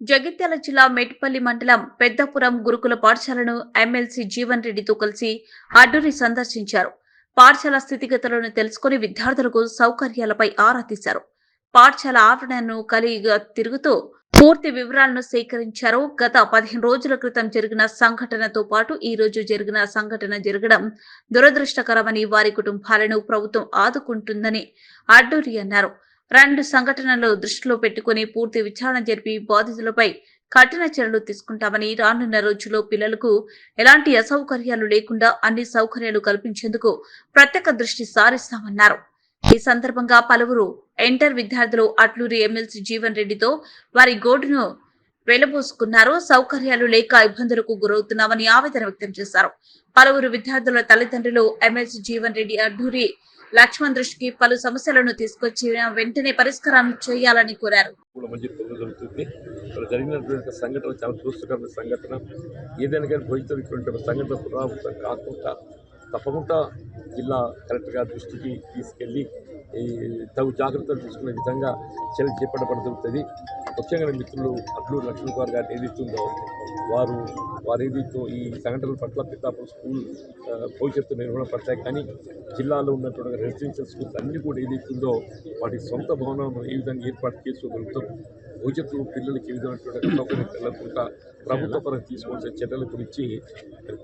జగిత్యాల జిల్లా మేటిపల్లి మండలం పెద్దపురం గురుకుల పాఠశాలను ఎమ్మెల్సీ జీవన్ రెడ్డితో కలిసి అడ్డూరి సందర్శించారు. పాఠశాల స్థితిగతులను తెలుసుకుని విద్యార్థులకు సౌకర్యాలపై ఆరా తీశారు. పాఠశాల ఆవరణను కలిగి తిరుగుతూ పూర్తి వివరాలను సేకరించారు. గత పదిహేను రోజుల క్రితం జరిగిన సంఘటనతో పాటు ఈ రోజు జరిగిన సంఘటన జరగడం దురదృష్టకరమని వారి కుటుంబాలను ప్రభుత్వం ఆదుకుంటుందని అడ్డూరి అన్నారు. రెండు సంఘటనలు దృష్టిలో పెట్టుకుని పూర్తి విచారణ జరిపి బాధితులపై కఠిన చర్యలు తీసుకుంటామని రానున్న రోజుల్లో పిల్లలకు ఎలాంటి అసౌకర్యాలు లేకుండా అన్ని సౌకర్యాలు కల్పించేందుకు ప్రత్యేక దృష్టి సారిస్తామన్నారు. ఈ సందర్భంగా పలువురు ఇంటర్ విద్యార్థులు అట్లూరి ఎమ్మెల్సీ జీవన్ రెడ్డితో వారి గోడును వెలబోసుకున్నారు. సౌకర్యాలు లేక ఇబ్బందులకు గురవుతున్నామని ఆవేదన వ్యక్తం చేశారు. పలువురు విద్యార్థుల తల్లిదండ్రులు ఎమ్మెల్సీ జీవన్ రెడ్డి అడ్డూరి లక్ష్మణ్ దృష్టికి పలు సమస్యలను తీసుకొచ్చి వెంటనే పరిష్కారం చేయాలని కోరారు. కూడా మంచి జరుగుతుంది. జరిగినటువంటి సంఘటన చాలా దురదృష్టకరమైన సంఘటన. ఏదైనా కానీ భవిష్యత్తు ఇటువంటి సంఘటన పునరావృతం కాకుండా తప్పకుండా జిల్లా కలెక్టర్ గారి దృష్టికి తీసుకెళ్ళి ఈ తగు జాగ్రత్తలు తీసుకునే విధంగా చర్య చేపట్టబడుతుంది జరుగుతుంది. ముఖ్యంగా మిత్రులు అడ్లూరు లక్ష్మీ కుమార్ గారు ఏదైతుందో వారు వారు ఏదైతే ఈ సంఘటనల పట్ల పితాపురం స్కూల్ భవిష్యత్తు నిర్వహణ పడతాయి కానీ జిల్లాలో ఉన్నటువంటి రెసిడెన్షియల్ స్కూల్స్ అన్నీ కూడా ఏదైతుందో వాటి సొంత భవనాలను ఏ విధంగా ఏర్పాటు చేసుకోగలుగుతాం భవిష్యత్తులో పిల్లలకి ఏ విధమైనటువంటి సౌకర్యం కలగకుండా ప్రభుత్వ పరంగా తీసుకోవాల్సిన చర్యల గురించి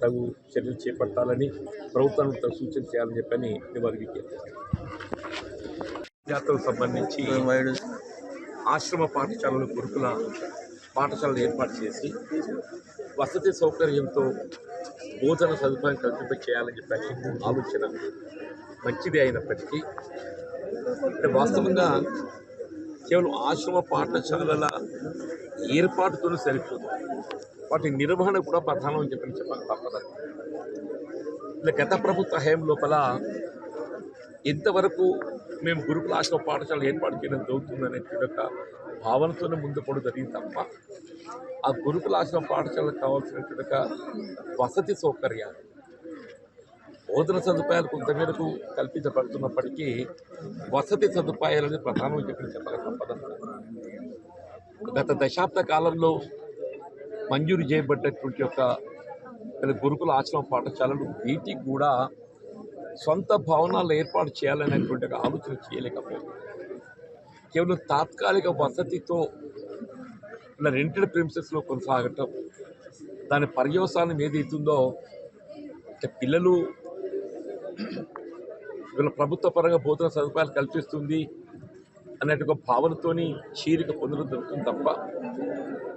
తగు చర్యలు చేపట్టాలని ప్రభుత్వానికి తగు సూచన చేయాలని చెప్పని వారికి విద్యార్థులకు సంబంధించి ఆశ్రమ పాఠశాలలు గురుకుల పాఠశాలలు ఏర్పాటు చేసి వసతి సౌకర్యంతో భోజన సదుపాయం కల్పింప చేయాలని చెప్పి ఆలోచన మంచిది అయినప్పటికీ అంటే వాస్తవంగా కేవలం ఆశ్రమ పాఠశాలల ఏర్పాటుతోనే సరిపోదు. వాటి నిర్వహణ కూడా ప్రధానం అని చెప్పని చెప్పాలి తప్పదు. ఇలా గత ప్రభుత్వ హయాం లోపల ఎంతవరకు మేము గురుకుల ఆశ్రమ పాఠశాల ఏర్పాటు చేయడం జరుగుతుందనే ఒక భావనతోనే ముందు పడు జరిగింది తప్ప ఆ గురుకుల ఆశ్రమ పాఠశాలకు కావాల్సినటువంటి వసతి సౌకర్యాలు బోధన సదుపాయాలు కొంతమేరకు కల్పించబడుతున్నప్పటికీ వసతి సదుపాయాలని ప్రధానం చెప్పిన చెప్పక తప్పదు. గత దశాబ్ద కాలంలో మంజూరు చేయబడ్డటువంటి యొక్క గురుకుల ఆశ్రమ పాఠశాలలు వీటికి కూడా సొంత భవనాలు ఏర్పాటు చేయాలనేటువంటి ఆలోచన చేయలేకపోయింది కేవలం తాత్కాలిక వసతితో ఇలా రెంటెడ్ ప్రిమిసెస్లో కొనసాగటం దాని పర్యవసానం ఏదైతుందో అంటే పిల్లలు వీళ్ళ ప్రభుత్వ పరంగా బోధన సదుపాయాలు కల్పిస్తుంది అనేటి ఒక భావనతోని చీరిక పొందడం జరుగుతుంది తప్ప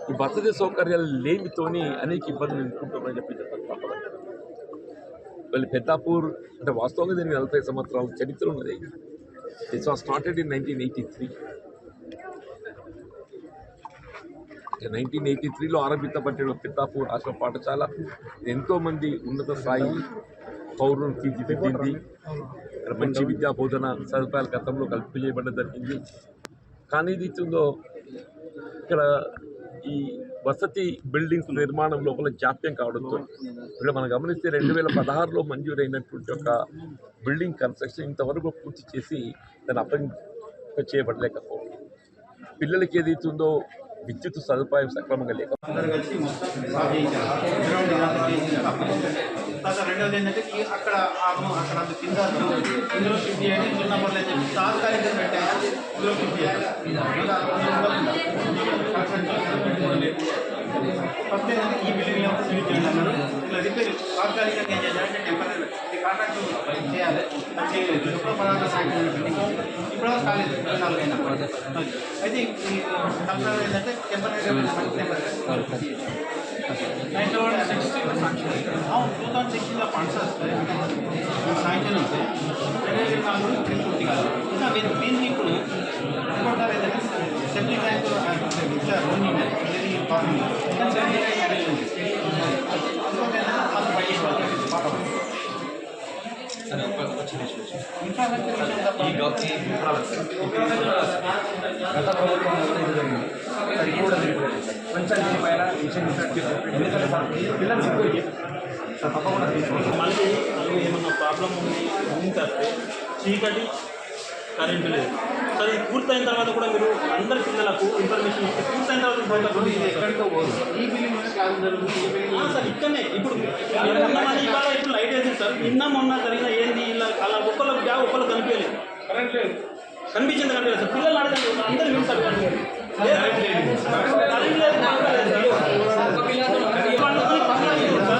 ఈ వసతి సౌకర్యాలు లేమితోని అనేక ఇబ్బందులు ఎదుర్కొంటామని చెప్పి చెప్పడం పెద్దాపూర్ అంటే వాస్తవంగా దీనికి నలభై సంవత్సరాల చరిత్ర ఉన్నది. This was started in nineteen eighty three nineteen eighty త్రీలో ఆరంభించబడిన పెద్దాపూర్ ఆశ్రమ పాఠశాల. ఎంతోమంది ఉన్నత స్థాయి పౌరులను తీర్చిదిద్దింది. మంచి విద్యా బోధన సదుపాయాలు గతంలో కల్పించబడడం జరిగింది. కానీ ఇది ఇక్కడ ఈ వసతి బిల్డింగ్స్ నిర్మాణం లోపల జాప్యం కావడంతో ఇక్కడ మనం గమనిస్తే రెండు వేల పదహారులో మంజూరైనటువంటి ఒక బిల్డింగ్ కన్స్ట్రక్షన్ ఇంతవరకు పూర్తి చేసి దాన్ని అప్పగింప చేయబడలేకపోవడం. పిల్లలకి ఏదైతుందో విద్యుత్ సదుపాయం సక్రమంగా లేక అందరు ఏంటంటే అక్కడ అక్కడ కింద ఇందులో షిఫ్ట్ చేయండి ఇందులో తాత్కాలిక ఇందులో షిఫ్ట్ చేయాలి ఫస్ట్ ఏంటంటే ఈ బిల్డింగ్ యూజ్ చేయండి అన్నారు. ఇట్లా రిపేర్ తాత్కాలికంగా ఏం టెంపరీ కాంట్రాక్ట్ చేయాలి. చేయలేదు ఎప్పుడో పదహారు బిల్డింగ్ ఇప్పుడు కాలేదు ఇరవై నాలుగు అయినా అయితే ఈ తప్పని ఏంటంటే టెంపరీ టెంపరీ నైన్లో సిక్స్టీన్ అవును టూ థౌసండ్ సిక్స్టీన్లో ఫండ్స్ వస్తాయి సాయంత్రం వస్తాయి రెండు వేల నాలుగు త్రీ ఫిఫ్టీ కాదు ఇంకా మీరు దీన్ని ఇప్పుడు ఇంకోటి ఏంటంటే సెంట్రల్ బ్యాంక్ ఇట్లా లోన్ ఉన్నాయి ఈ గత ప్రభుత్వం ఇది జరిగింది అది కూడా జరిగిపోయింది కొంచెం దీనిపైన విషయం ఎందుకంటే సార్ పిల్లలు చెప్పి సార్ తప్పకుండా తీసుకోండి మళ్ళీ మళ్ళీ ఏమన్నా ప్రాబ్లం ఉంది ఉంది తప్పితే చీకటి కరెంటు లేదు సార్ ఇది పూర్తయిన తర్వాత కూడా మీరు అందరి పిల్లలకు ఇన్ఫర్మేషన్ ఇస్తే సార్ ఇక్కడనే ఇప్పుడు ఇప్పుడు లైట్ వేసింది సార్ నిన్న మొన్న జరిగిన ఏంది ఇలా అలా ఒక్కళ్ళకి బ్యాగ్ ఒక్కళ్ళు కనిపించలేదు కరెంట్ లేదు. కనిపించింది కనిపించలేదు. సార్ పిల్లలు అడగండి అందరూ వింటారు